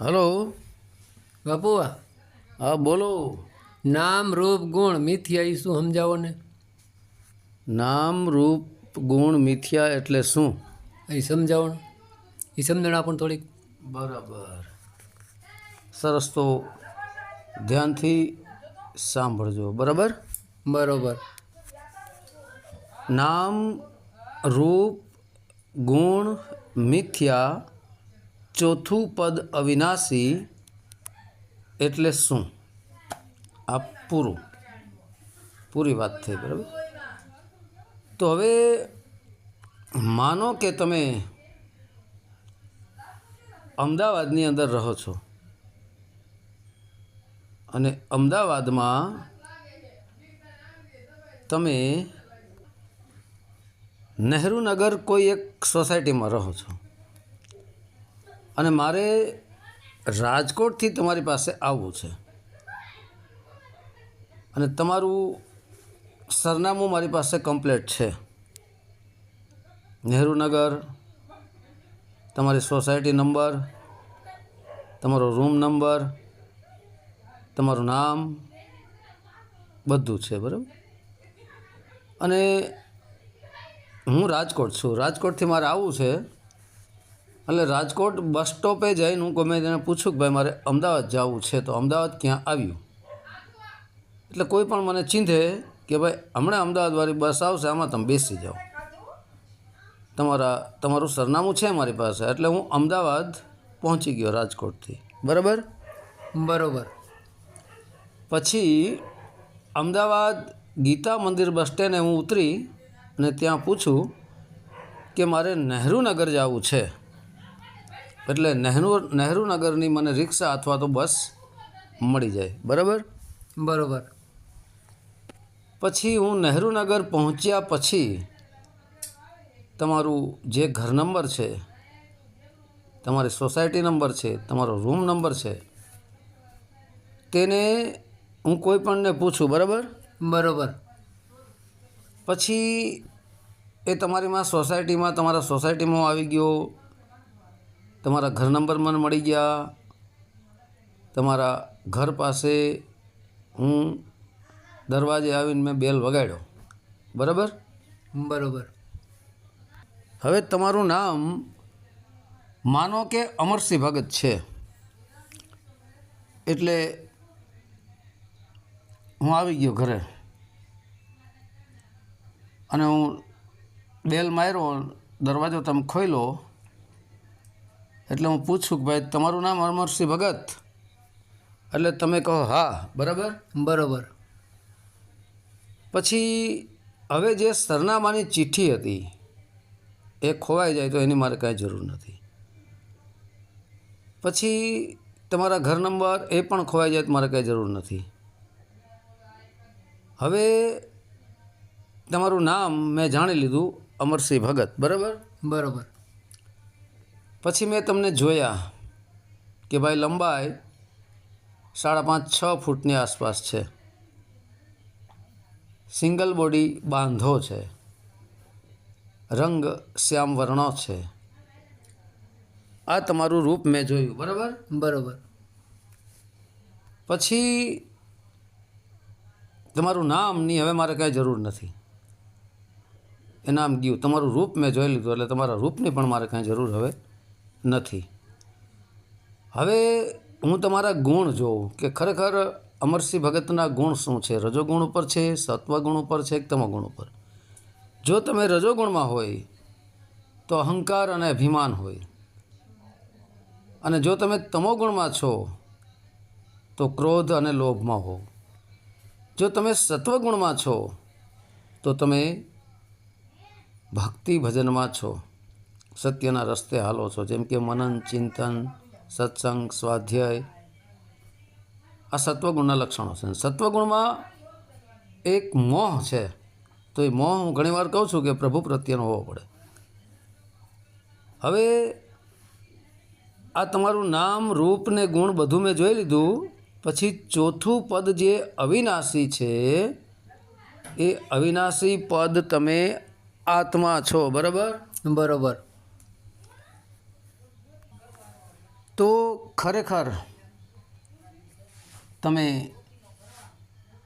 Hello. બાપુઆ. હા બોલો. નામ રૂપ ગુણ મિથ્યા એ શું સમજાવો ને નામ રૂપ ગુણ મિથ્યા એટલે શું? એ સમજાવો એ સમજણ આપણને થોડીક. બરાબર. સરસ તો ધ્યાનથી સાંભળજો. બરાબર? બરાબર. નામ રૂપ ગુણ મિથ્યા ચોથું પદ અવિનાશી એટલે શું? આ પૂરું. પૂરી વાત થઈ, બરાબર? તો હવે માનો કે તમે અમદાવાદની અંદર રહો છો અને અમદાવાદમાં તમે નહેરુનગર કોઈ એક સોસાયટીમાં રહો છો. અને મારે રાજકોટથી તમારી પાસે આવવું છે. અને તમારું સરનામું મારી પાસે કમ્પ્લેટ છે. નહેરુનગર તમારી સોસાયટી નંબર તમારો રૂમ નંબર તમારું નામ, બધું છે, બરાબર? અને હું રાજકોટ છું. રાજકોટથી મારે આવવું છે એટલે રાજકોટ બસ સ્ટોપે જઈને હું ગમે તેને પૂછું કે ભાઈ મારે અમદાવાદ જવું છે તો અમદાવાદ ક્યાં આવ્યું? એટલે કોઈ પણ મને ચીંધે કે ભાઈ હમણાં અમદાવાદવાળી બસ આવશે આમાં તમે બેસી જાઓ. તમારા તમારું સરનામું છે મારી પાસે. એટલે હું અમદાવાદ પહોંચી ગયો રાજકોટથી. બરાબર? બરાબર. પછી અમદાવાદ ગીતા મંદિર બસ સ્ટેન્ડે હું ઉતરી અને ત્યાં પૂછું કે મારે નહેરુનગર જવું છે? એટલે નહેરુ નહેરુનગરની મને રિક્ષા અથવા તો બસ મળી જાય. બરાબર? બરોબર. પછી હું નહેરુનગર પહોંચ્યા પછી તમારું જે ઘર નંબર છે તમારી સોસાયટી નંબર છે તમારો રૂમ નંબર છે તેને હું કોઈ પણને પૂછું બરાબર? બરાબર. પછી એ તમારીમાં સોસાયટીમાં તમારા સોસાયટીમાં આવી ગયો તમારા ઘર નંબર મને મળી ગયા. તમારા ઘર પાસે હું દરવાજે આવીને મેં બેલ વગાડ્યો. બરાબર? બરાબર. હવે તમારું નામ માનો કે અમરસિંહ ભગત છે. એટલે હું આવી ગયો ઘરે. અને હું બેલ માર્યો દરવાજો તમે ખોલ્યો એટલે હું પૂછું કે ભાઈ તમારું નામ અમરસિંહ ભગત? એટલે તમે કહો હા. બરાબર? બરાબર. પછી હવે જે સરનામાની ચિઠ્ઠી હતી એ ખોવાઈ જાય તો એની મારે કાંઈ જરૂર નથી. પછી તમારા ઘર નંબર એ પણ ખોવાઈ જાય તો મારે કાંઈ જરૂર નથી. હવે તમારું નામ મેં જાણી લીધું અમરસિંહ ભગત બરાબર? બરોબર. પછી મેં તમને જોયા કે ભાઈ લંબાઈ સાડા પાંચ છ ફૂટની આસપાસ છે. સિંગલ બોડી બાંધો છે. રંગ શ્યામ વર્ણો છે. આ તમારું રૂપ મેં જોયું બરાબર? બરાબર. પછી તમારું નામની હવે મારે કાંઈ જરૂર નથી. એ નામ ગયું. તમારું રૂપ મેં જોઈ લીધું એટલે તમારા રૂપની પણ મારે કાંઈ જરૂર હવે નથી. હવે હું તમારા ગુણ જોઉં કે ખરેખર અમરસિંહ ભગતના ગુણ શું છે? રજોગુણ ઉપર છે, સત્વગુણ ઉપર છે કે તમોગુણ ઉપર? જો તમે રજોગુણમાં હોય તો અહંકાર અને અભિમાન હોય. અને જો તમે તમોગુણમાં છો તો ક્રોધ અને લોભમાં હો જો તમે સત્વગુણમાં છો તો તમે ભક્તિ ભજનમાં છો. સત્યના રસ્તે હાલો છો. જેમ કે મનન, ચિંતન, સત્સંગ, સ્વાધ્યાય. આ સત્વગુણના લક્ષણો છે. સત્વગુણમાં એક મોહ છે. તો એ મોહ હું ઘણીવાર કહું છું કે પ્રભુ પ્રત્યેનો હોવો પડે. હવે આ તમારું નામ, રૂપ ને ગુણ બધું મેં જોઈ લીધું. પછી ચોથું પદ જે અવિનાશી છે, એ અવિનાશી પદ તમે આત્મા છો. બરાબર? બરોબર. તો ખરેખર તમે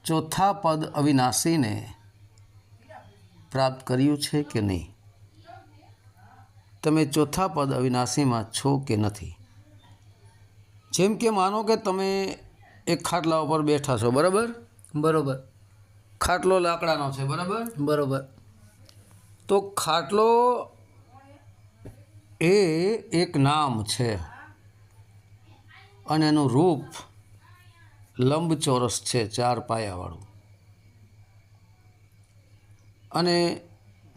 ચોથા પદ અવિનાશીને પ્રાપ્ત કર્યું છે કે નહીં? તમે ચોથા પદ અવિનાશીમાં છો કે નથી? જેમ કે માનો કે તમે એક ખાટલા ઉપર બેઠા છો બરાબર? બરાબર. ખાટલો લાકડાનો છે બરાબર? બરાબર. તો ખાટલો એ એક નામ છે. અને એનું રૂપ લંબચોરસ છે ચાર પાયાવાળું. અને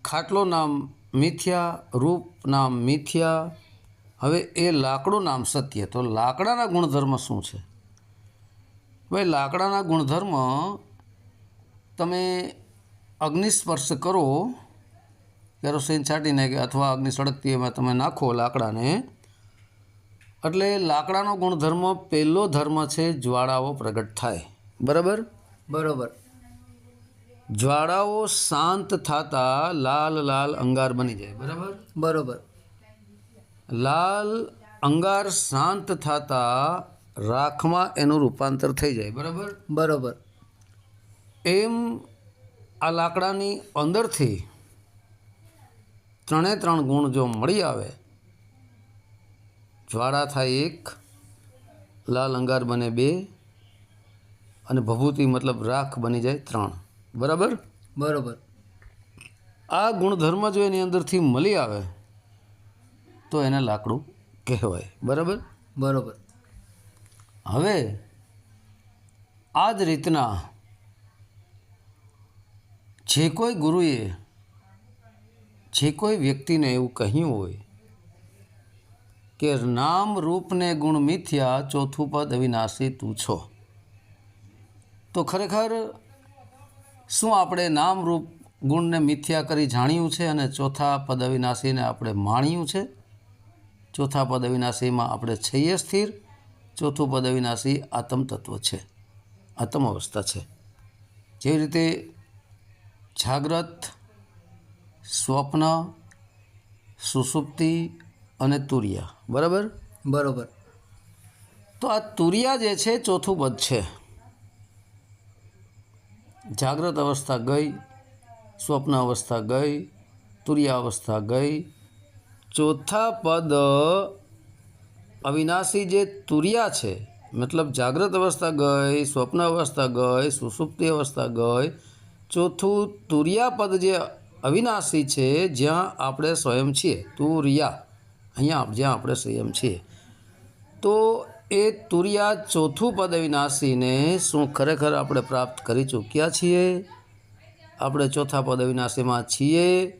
ખાટલો નામ મિથ્યા, રૂપ નામ મિથ્યા, હવે એ લાકડું નામ સત્ય. તો લાકડાના ગુણધર્મ શું છે? ભાઈ લાકડાના ગુણધર્મ તમે અગ્નિ સ્પર્શ કરો, કેરોસીન છાંટીને કે અથવા અગ્નિ સળગતી એમાં તમે નાખો લાકડાને એટલે લાકડાનો ગુણધર્મ પહેલો ધર્મ છે જ્વાળાઓ પ્રગટ થાય. બરાબર? બરોબર. જ્વાળાઓ શાંત થતા લાલ લાલ અંગાર બની જાય. બરાબર? બરોબર. લાલ અંગાર શાંત થતા રાખમાં એનું રૂપાંતર થઈ જાય. બરાબર? બરોબર. એમ આ લાકડાની અંદરથી ત્રણે ત્રણ ગુણ જો મળી આવે જ્વાળા થાય એક લાલ અંગાર બને બે અને ભભૂતિ મતલબ રાખ બની જાય ત્રણ. બરાબર? બરાબર. આ ગુણધર્મ જો એની અંદરથી મળી આવે તો એને લાકડું કહેવાય. બરાબર? બરાબર. હવે આ જ રીતના જે કોઈ ગુરુએ જે કોઈ વ્યક્તિને એવું કહ્યું હોય કે નામ રૂપને ગુણ મિથ્યા ચોથું પદ અવિનાશી તું છો. તો ખરેખર શું આપણે નામ રૂપ ગુણને મિથ્યા કરી જાણ્યું છે અને ચોથા પદ અવિનાશીને આપણે માણ્યું છે? ચોથા પદ અવિનાશીમાં આપણે છીએ સ્થિર, ચોથું પદ અવિનાશી આત્મ તત્વ છે, આત્મ અવસ્થા છે. જેવી રીતે જાગ્રત, સ્વપ્ન, સુસુપ્તિ અને તુરિયા. બરાબર? બરાબર. તો આ તુરિયા જે છે ચોથું પદ છે. જાગ્રત અવસ્થા ગઈ સ્વપ્ન અવસ્થા ગઈ તુરિયા અવસ્થા ગઈ. ચોથા પદ અવિનાશી જે તુરિયા છે મતલબ જાગ્રત અવસ્થા ગઈ સ્વપ્ન અવસ્થા ગઈ સુસુપ્તિ અવસ્થા ગઈ. ચોથું તુરિયા પદ જે અવિનાશી છે જ્યાં આપણે સ્વયં છીએ. તુરિયા. અહીંયા જ્યાં આપણે સંયમ છીએ. તો એ તુરિયા ચોથું પદ અવિનાશીને શું ખરેખર આપણે પ્રાપ્ત કરી ચૂક્યા છીએ? આપણે ચોથા પદ અવિનાશીમાં છીએ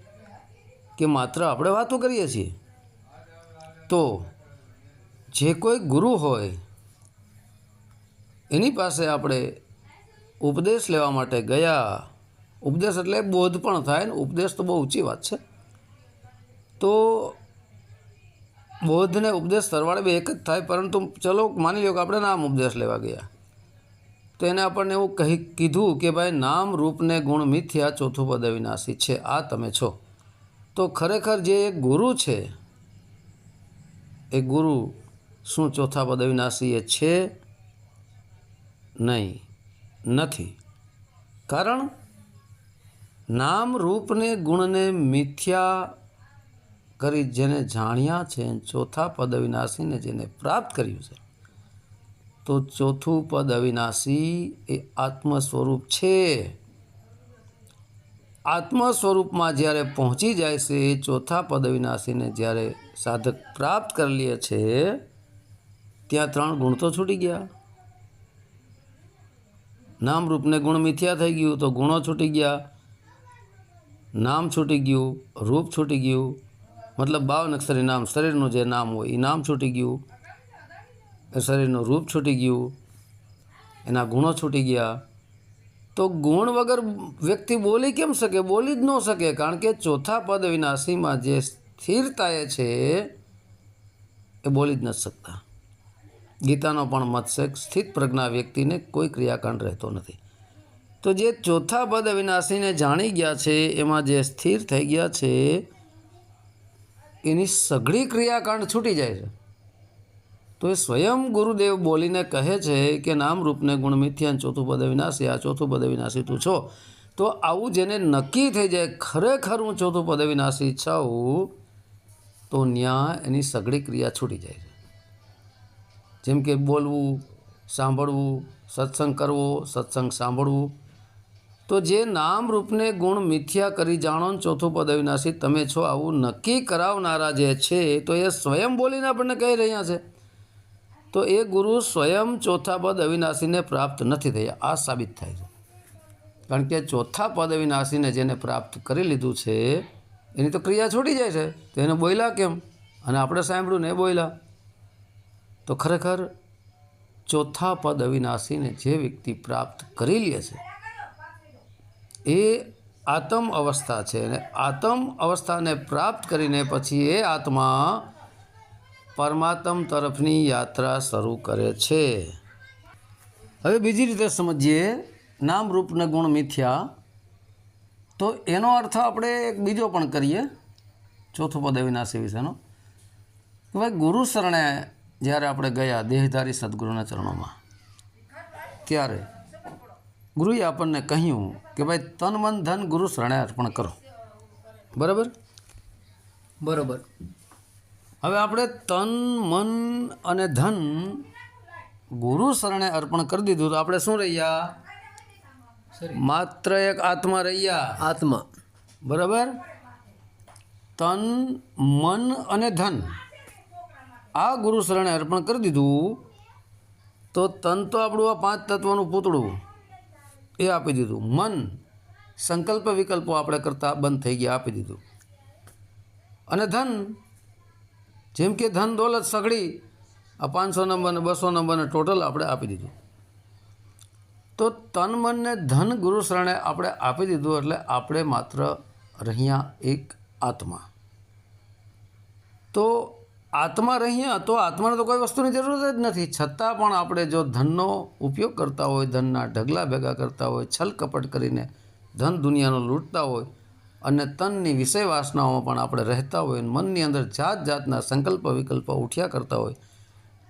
કે માત્ર આપણે વાતો કરીએ છીએ? તો જે કોઈ ગુરુ હોય, એની પાસે આપણે ઉપદેશ લેવા માટે ગયા. ઉપદેશ એટલે બોધ પણ થાય ને, ઉપદેશ તો બહુ ઊંચી વાત છે. તો બોધ ને ઉપદેશ સરવાળે બે એક જ થાય, પરંતુ ચલો માની લો કે આપણે નામ ઉપદેશ લેવા ગયા. તો એને આપણને એવું કહી કીધું કે ભાઈ, નામ રૂપને ગુણ મિથ્યા ચોથું પદ અવિનાશી છે, આ તમે છો. તો ખરેખર જે એક ગુરુ છે, એ ગુરુ શું ચોથા પદ અવિનાશી એ છે? નહીં, નથી. કારણ નામ રૂપને ગુણને મિથ્યા કરી જેને જાણ્યા છે, ચોથા પદ અવિનાશીને જેને પ્રાપ્ત કર્યું છે. તો ચોથું પદ અવિનાશી એ આત્મ સ્વરૂપ છે. આત્મ સ્વરૂપમાં જ્યારે પહોંચી જાય છે, એ ચોથા પદ અવિનાશીને જ્યારે સાધક પ્રાપ્ત કરી લે છે, ત્યાં ત્રણ ગુણ તો છૂટી ગયા. નામ રૂપને ગુણ મિથ્યા થઈ ગયું તો ગુણો છૂટી ગયા. નામ છૂટી ગયું, રૂપ છૂટી ગયું મતલબ બાવન અક્ષરી નામ, શરીરનું જે નામ હોય એ નામ છૂટી ગયું. એ શરીરનું રૂપ છૂટી ગયું. એના ગુણો છૂટી ગયા. તો ગુણ વગર વ્યક્તિ બોલી કેમ શકે? બોલી જ ન શકે. કારણ કે ચોથા પદ વિનાશીમાં જે સ્થિરતા એ છે, એ બોલી જ ન શકતા. ગીતાનો પણ મત છે સ્થિત પ્રજ્ઞા વ્યક્તિને કોઈ ક્રિયાકાંડ રહેતો નથી. તો જે ચોથા પદ અવિનાશીને જાણી ગયા છે, એમાં જે સ્થિર થઈ ગયા છે એની સઘળી ક્રિયાકાંડ છૂટી જાય છે. તો એ સ્વયં ગુરુદેવ બોલીને કહે છે કે નામ રૂપને ગુણ મિથ્યાન ચોથું પદ વિનાશી, આ ચોથું પદ વિનાશી તું છો. તો આવું જેને નક્કી થઈ જાય, ખરેખર હું ચોથું પદ વિનાશી છું, તો ન્યા એની સઘળી ક્રિયા છૂટી જાય છે. જેમ કે બોલવું, સાંભળવું, સત્સંગ કરવો, સત્સંગ સાંભળવું તો જે નામ રૂપને ગુણ મિથ્યા કરી જાણો ને ચોથું પદ અવિનાશી, તમે છો આવું નક્કી કરાવનારા જે છે, તો એ સ્વયં બોલીને આપણને કહી રહ્યા છે. તો એ ગુરુ સ્વયં ચોથા પદ અવિનાશીને પ્રાપ્ત નથી થયા. આ સાબિત થાય છે. કારણ કે ચોથા પદ અવિનાશીને જેને પ્રાપ્ત કરી લીધું છે, એની તો ક્રિયા છૂટી જાય છે. તો એને બોલ્યા કેમ? અને આપણે સાંભળ્યું ને બોલ્યા તો ખરેખર ચોથા પદ અવિનાશીને જે વ્યક્તિ પ્રાપ્ત કરી લે છે એ આત્મ અવસ્થા છે અને આત્મ અવસ્થાને પ્રાપ્ત કરીને પછી એ આત્મા પરમાત્મ તરફની યાત્રા શરૂ કરે છે. હવે બીજી રીતે સમજીએ, નામ રૂપને ગુણ મિથ્યા. તો એનો અર્થ આપણે એક બીજો પણ કરીએ, ચોથું પદ અવિનાશી વિશેનો. કે ભાઈ, ગુરુ શરણે જ્યારે આપણે ગયા દેહધારી સદગુરુના ચરણોમાં, ત્યારે ગુરુએ આપણને કહ્યું કે ભાઈ તન મન ધન ગુરુ શરણે અર્પણ કરો. બરાબર? બરાબર. હવે આપણે તન મન અને ધન ગુરુ શરણે અર્પણ કરી દીધું તો આપણે શું રહ્યા? માત્ર એક આત્મા રહ્યા. આત્મા. બરાબર? તન મન અને ધન. આ ગુરુ શરણે અર્પણ કરી દીધું તો તન તો આપણું આ પાંચ તત્વનું પૂતળું. એ આપી દીધું. મન સંકલ્પ વિકલ્પો આપણે કરતા બંધ થઈ ગયા, આપી દીધું. અને ધન, જેમ કે ધન દોલત સગડી, આ પાંચસો નંબર ને બસો નંબર ને ટોટલ આપણે આપી દીધું. તો તન મનને ધન ગુરુ શરણે આપણે આપી દીધું એટલે આપણે માત્ર રહ્યા એક આત્મા. તો આત્મા રહ્યા તો આત્માને તો કોઈ વસ્તુની જરૂર જ નથી. છતાં પણ આપણે જો ધનનો ઉપયોગ કરતા હોય ધનના ઢગલા ભેગા કરતા હોય છલ કપટ કરીને ધન દુનિયાનો લૂંટતા હોય અને તનની વિષય વાસનાઓમાં પણ આપણે રહેતા હોય મનની અંદર જાત જાતના સંકલ્પ વિકલ્પ ઉઠ્યા કરતા હોય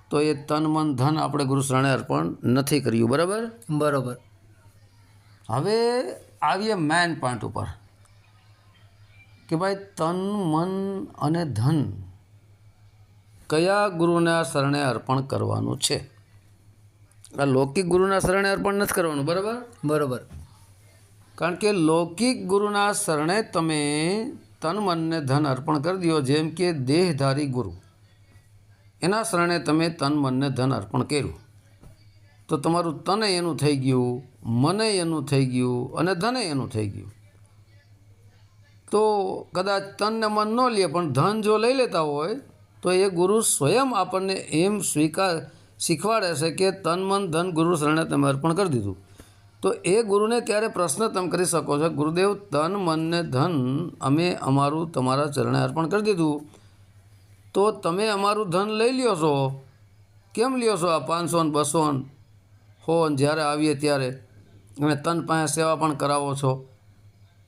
તો એ તન મન ધન આપણે ગુરુ શરણે અર્પણ નથી કર્યું. બરાબર? બરાબર. હવે આવીએ મેન પોઈન્ટ ઉપર કે ભાઈ તન મન અને ધન કયા ગુરુના શરણે અર્પણ કરવાનું છે? આ લૌકિક ગુરુના શરણે અર્પણ નથી કરવાનું બરાબર? બરાબર. કારણ કે લૌકિક ગુરુના શરણે તમે તન મનને ધન અર્પણ કરી દો જેમ કે દેહધારી ગુરુ. એના શરણે તમે તન મનને ધન અર્પણ કર્યું. તો તમારું તને એનું થઈ ગયું મને એનું થઈ ગયું અને ધને એનું થઈ ગયું. તો કદાચ તનને મન ન લે પણ ધન જો લઈ લેતા હોય તો એ ગુરુ સ્વયં આપણને એમ સ્વીકાર શીખવાડે છે કે તન મન ધન ગુરુ શરણે તમે અર્પણ કરી દીધું. તો એ ગુરુને ક્યારે પ્રશ્ન તમે કરી શકો છો? ગુરુદેવ, તન, મન ને ધન અમે અમારું તમારા ચરણે અર્પણ કરી દીધું. તો તમે અમારું ધન લઈ લ્યો છો. કેમ લ્યો છો આ પાંચસો ને બસો ને? હો જ્યારે આવીએ ત્યારે. અને તન પાસે સેવા પણ કરાવો છો.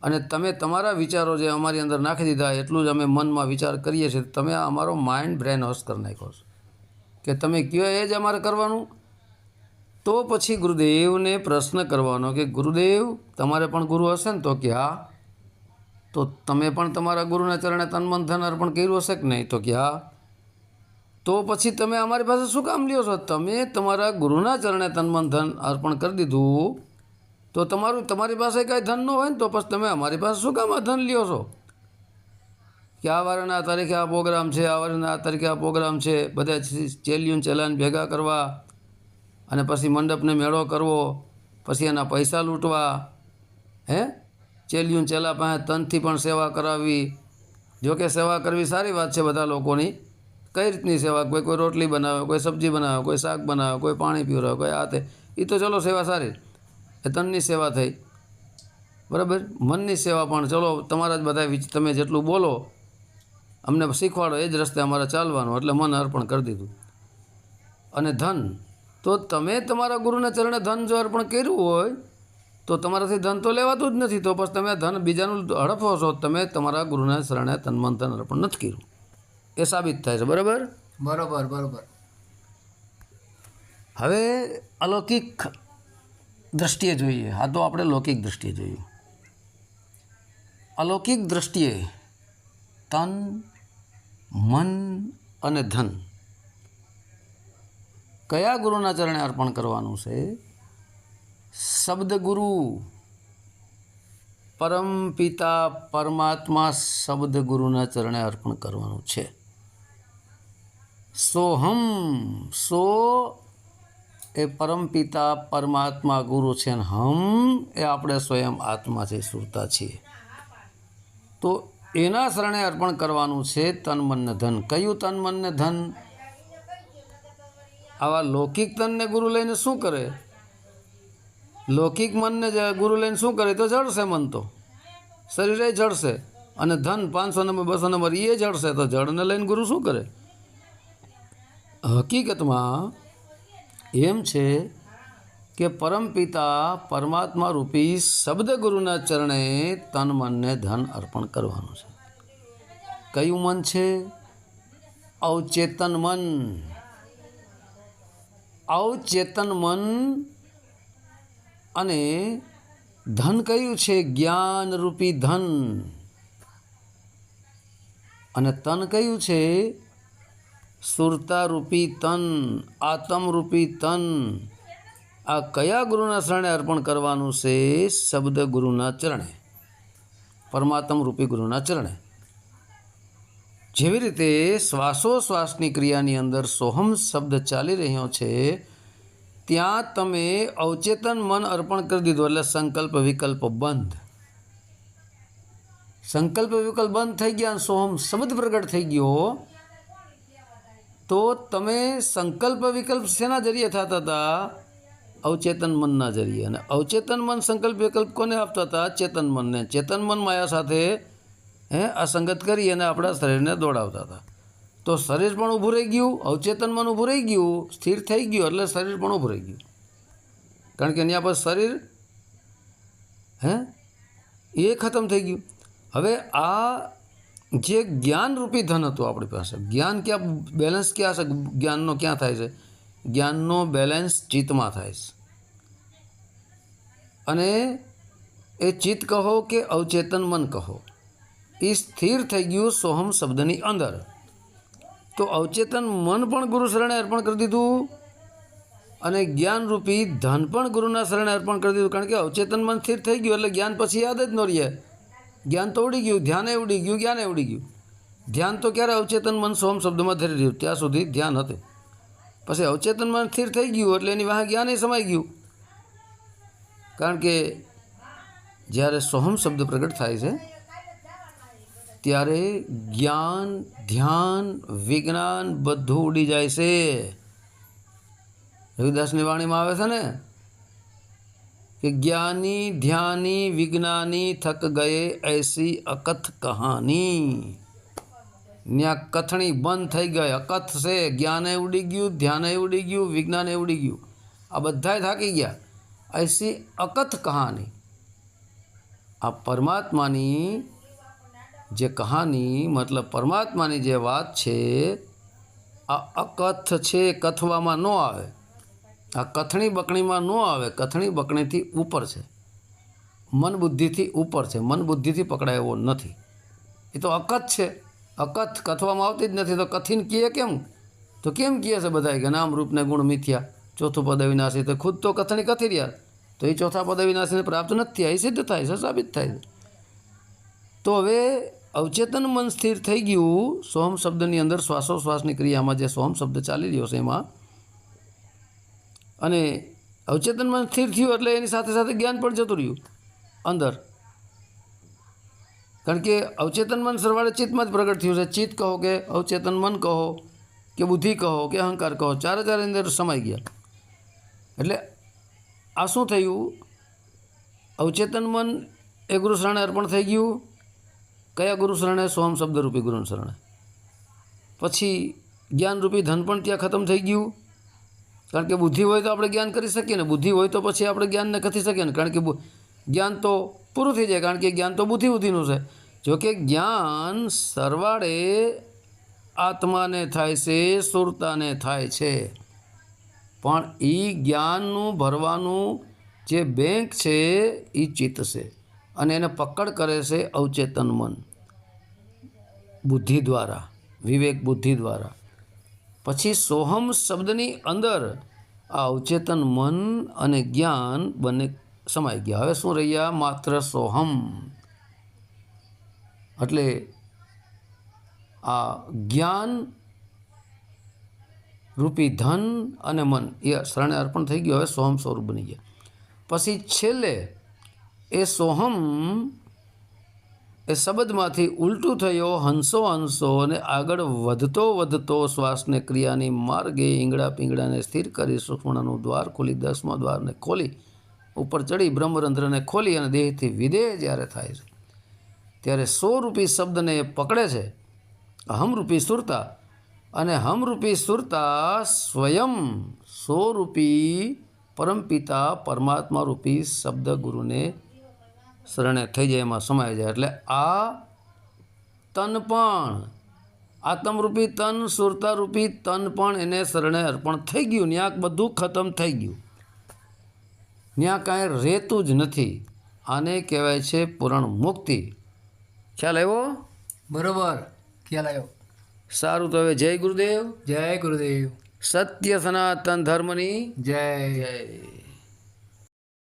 અને તમે તમારા વિચારો જે અમારી અંદર નાખી દીધા એટલું જ અમે મનમાં વિચાર કરીએ છીએ. તમે અમારો માઇન્ડ બ્રેન વોશ કરી નાખ્યો છો. કે તમે કયો એ જ અમારે કરવાનું? તો પછી ગુરુદેવને પ્રશ્ન કરવાનો કે ગુરુદેવ, તમારે પણ ગુરુ હશે ને તો કે હા. તો તમે પણ તમારા ગુરુના ચરણે તન મન ધન અર્પણ કર્યું હશે કે નહીં? તો કે હા. તો પછી તમે અમારી પાસે શું કામ લ્યો છો? તમે તમારા ગુરુના ચરણે તન મન ધન અર્પણ કરી દીધું. તો તમારું, તમારી પાસે કાંઈ ધન ન હોય ને તો પછી તમે અમારી પાસે શું કામ ધન લ્યો છો? કે આ વારના આ તારીખે આ પ્રોગ્રામ છે, આ વારના આ તારીખે આ પ્રોગ્રામ છે, બધા ચેલિયન ચલાન ભેગા કરવા અને પછી મંડપને મેળો કરવો, પછી એના પૈસા લૂંટવા, હે? ચેલિયું ચેલા પાસે તનથી પણ સેવા કરાવવી. જોકે સેવા કરવી સારી વાત છે બધા લોકોની. કઈ રીતની સેવા? કોઈ કોઈ રોટલી બનાવે, કોઈ સબ્જી બનાવે, કોઈ શાક બનાવે, કોઈ પાણી પીવડાવે કોઈ આ તે. એ તો ચલો સેવા સારી. એ તનની સેવા થઈ. બરાબર? મનની સેવા પણ ચલો તમારા જ બધા તમે જેટલું બોલો અમને શીખવાડો એ જ રસ્તે અમારે ચાલવાનું એટલે મન અર્પણ કરી દીધું. અને ધન તો તમે તમારા ગુરુના ચરણે ધન જો અર્પણ કર્યું હોય તો તમારાથી ધન તો લેવાતું જ નથી તો પછી તમે ધન બીજાનું હડફો છો તમે તમારા ગુરુના શરણે તન મન ધન અર્પણ નથી કર્યું. એ સાબિત થાય છે બરાબર? બરાબર બરાબર. હવે અલૌકિક દ્રષ્ટિએ જોઈએ. આ તો આપણે લૌકિક દ્રષ્ટિએ જોયું અલૌકિક દ્રષ્ટિએ તન, મન અને ધન કયા ગુરુના ચરણે અર્પણ કરવાનું છે? શબ્દ ગુરુ પરમ પિતા, પરમાત્મા શબ્દ ગુરુના ચરણે અર્પણ કરવાનું છે. સોહમ, સો એ પરમપિતા પરમાત્મા ગુરુ છે અને હમ એ આપણે સ્વયં આત્મા છે, સુરતા છીએ. તો એના શરણે અર્પણ કરવાનું છે તન મનને ધન. કયું તન મનને ધન? આવા લૌકિક તનને ગુરુ લઈને શું કરે? લૌકિક મનને ગુરુ લઈને શું કરે? તો જળશે મન તો. શરીરે જળશે અને ધન પાંચસો નંબર, બસો નંબર એ જળશે તો જળને લઈને ગુરુ શું કરે? હકીકતમાં એમ છે કે પરમપિતા પરમાત્મા રૂપી શબ્દ ગુરુના ચરણે તન મનને ધન અર્પણ કરવાનું છે. કયું મન છે? અવચેતન મન. અવચેતન મન અને ધન કયું છે? જ્ઞાન રૂપી ધન. અને તન કયું છે? સુરતા રૂપી તન આત્મ રૂપી તન. આ કયા ગુરુના શરણે અર્પણ કરવાનું છે? શબ્દ ગુરુના ચરણે. પરમાત્મ રૂપી ગુરુના ચરણે. જેવી રીતે શ્વાસોશ્વાસની ક્રિયાની અંદર સોહમ શબ્દ ચાલી રહ્યો છે, ત્યાં તમે અવચેતન મન અર્પણ કરી દીધું એટલે સંકલ્પ વિકલ્પ બંધ. સંકલ્પ વિકલ્પ બંધ થઈ ગયા સોહમ શબ્દ પ્રગટ થઈ ગયો. તો તમે સંકલ્પ વિકલ્પ શેના જરીએ થતા હતા? અવચેતન મનના જરીએ. અને અવચેતન મન સંકલ્પ વિકલ્પ કોને આપતા હતા? ચેતન મનને. ચેતન મન માયા સાથે, હે, અસંગત કરી અને આપણા શરીરને દોડાવતા હતા. તો શરીર પણ ઊભું રહી ગયું, અવચેતન મન ઊભું રહી ગયું, સ્થિર થઈ ગયું, એટલે શરીર પણ ઊભું રહી ગયું. કારણ કે એની પર શરીર, હે, એ ખતમ થઈ ગયું. હવે આ જે જ્ઞાનરૂપી ધન હતું આપણી પાસે. જ્ઞાન ક્યાં બેલેન્સ ક્યાં છે જ્ઞાનનો ક્યાં થાય છે? જ્ઞાનનો બેલેન્સ ચિત્તમાં થાય છે. અને એ ચિત્ત કહો કે અવચેતન મન કહો. એ સ્થિર થઈ ગયું સોહમ શબ્દની અંદર. તો અવચેતન મન પણ ગુરુ શરણે અર્પણ કરી દીધું અને જ્ઞાનરૂપી ધન પણ ગુરુના શરણે અર્પણ કરી દીધું. કારણ કે અવચેતન મન સ્થિર થઈ ગયું એટલે જ્ઞાન પછી યાદ જ ન રહે. જ્ઞાન તો ઉડી ગયું, ધ્યાને ઉડી ગયું, જ્ઞાને ઉડી ગયું. ધ્યાન તો ક્યારે અવચેતન મન સોમ શબ્દમાં ધરી રહ્યું? ત્યાં સુધી ધ્યાન હતું. પછી અવચેતન મન સ્થિર થઈ ગયું, એટલે એની વાહ જ્ઞાને સમાઈ ગયું. કારણ કે જ્યારે સોહમ શબ્દ પ્રગટ થાય છે, ત્યારે જ્ઞાન, ધ્યાન, વિજ્ઞાન બધું ઉડી જાય છે. રવિદાસની વાણીમાં આવે છે ને કે જ્ઞાની, ધ્યાની, વિજ્ઞાની થક ગયે ऐसी અકથ કહાની. ત્યાં કથણી બંધ થઈ ગઈ. અકથ છે, જ્ઞાને ઉડી ગયું, ધ્યાને ઉડી ગયું, વિજ્ઞાને ઉડી ગયું. આ બધાય થાકી ગયા. એસી અકથ કહાની. આ પરમાત્માની જે કહાની, મતલબ પરમાત્માની જે વાત છે, આ અકથ છે, કથવામાં ન આવે. આ કથણી બકણીમાં ન આવે, કથણી બકણીથી ઉપર છે. મન બુદ્ધિથી ઉપર છે. મન બુદ્ધિથી પકડાય એવો નથી. એ તો અકથ છે. અકથ કથવામાં આવતી જ નથી. તો કથિન કહે કેમ? તો કેમ કહે છે બધા કે નામ રૂપને ગુણ મિથ્યા? ચોથું પદ અવિનાશી. તો ખુદ તો કથણી કથી રહ્યા. તો એ ચોથા પદ અવિનાશીને પ્રાપ્ત નથી થયા. એ સિદ્ધ થાય છે, સાબિત થાય છે. તો હવે અવચેતન મન સ્થિર થઈ ગયું. સોમ શબ્દની અંદર શ્વાસોશ્વાસની ક્રિયામાં જે સોમ શબ્દ ચાલી રહ્યો છે એમાં અને અવચેતન મન સ્થિર થયું એટલે એની સાથે સાથે જ્ઞાન પણ જતું રહ્યું, અંદર. કારણ કે અવચેતન મન સરવાળે ચિત્તમાં જ પ્રગટ થયું છે. ચિત્ત કહો કે અવચેતન મન કહો કે બુદ્ધિ કહો કે અહંકાર કહો, ચારે ચારે અંદર સમાઈ ગયા. એટલે આ શું થયું? અવચેતન મન એ ગુરુ શરણે અર્પણ થઈ ગયું. કયા ગુરુ શરણે સોમ શબ્દરૂપી ગુરુ શરણે પછી જ્ઞાનરૂપી ધન પણ ત્યાં ખતમ થઈ ગયું. કારણ કે બુદ્ધિ હોય તો આપણે જ્ઞાન કરી શકીએ ને, બુદ્ધિ હોય તો પછી આપણે જ્ઞાન નથી શકીએ ને? કારણ કે જ્ઞાન તો પૂરું થઈ જાય, કારણ કે જ્ઞાન તો બુદ્ધિ બુદ્ધિનું છે જોકે જ્ઞાન સરવાળે આત્માને થાય છે, સુરતાને થાય છે. પણ એ જ્ઞાનનું ભરવાનું જે બેંક છે એ ચિત્ત છે અને એને પકડ કરે છે અવચેતન મન. બુદ્ધિ દ્વારા, વિવેક બુદ્ધિ દ્વારા. પછી સોહમ શબ્દની અંદર આ અવચેતન મન અને જ્ઞાન બંને સમાઈ ગયા. હવે શું રહ્યા? માત્ર સોહમ. એટલે આ જ્ઞાન રૂપી ધન અને મન એ શરણે અર્પણ થઈ ગયું. હવે સોહમ સ્વરૂપ બની ગયા. પછી છેલ્લે એ સોહમ એ શબ્દમાંથી ઉલટું થયો હંસો હંસો અને આગળ વધતો વધતો શ્વાસને ક્રિયાની માર્ગે ઈંગડા પીંગડાને સ્થિર કરી સુષુમ્ણાનું દ્વાર ખોલી, દસમા દ્વારને ખોલી, ઉપર ચડી બ્રહ્મરંધ્રને ખોલી અને દેહથી વિદેહ જ્યારે થાય છે. ત્યારે સોરૂપી શબ્દને એ પકડે છે. હમરૂપી સુરતા અને હમરૂપી સુરતા સ્વયં સોરૂપી પરમપિતા પરમાત્મા રૂપી શબ્દ ગુરુને શરણે થઈ જાય એમાં સમાઈ જાય. એટલે આ તન પણ આત્મરૂપી તન સુરતારૂપી તન પણ એને શરણે અર્પણ થઈ ગયું. ન્યાક બધું ખતમ થઈ ગયું. ત્યાં કાંઈ રહેતું જ નથી. આને કહેવાય છે પૂરણ મુક્તિ. ખ્યાલ આવ્યો? બરોબર. ખ્યાલ આવ્યો. સારું તો હવે જય ગુરુદેવ. જય ગુરુદેવ. સત્ય સનાતન ધર્મની જય. જય.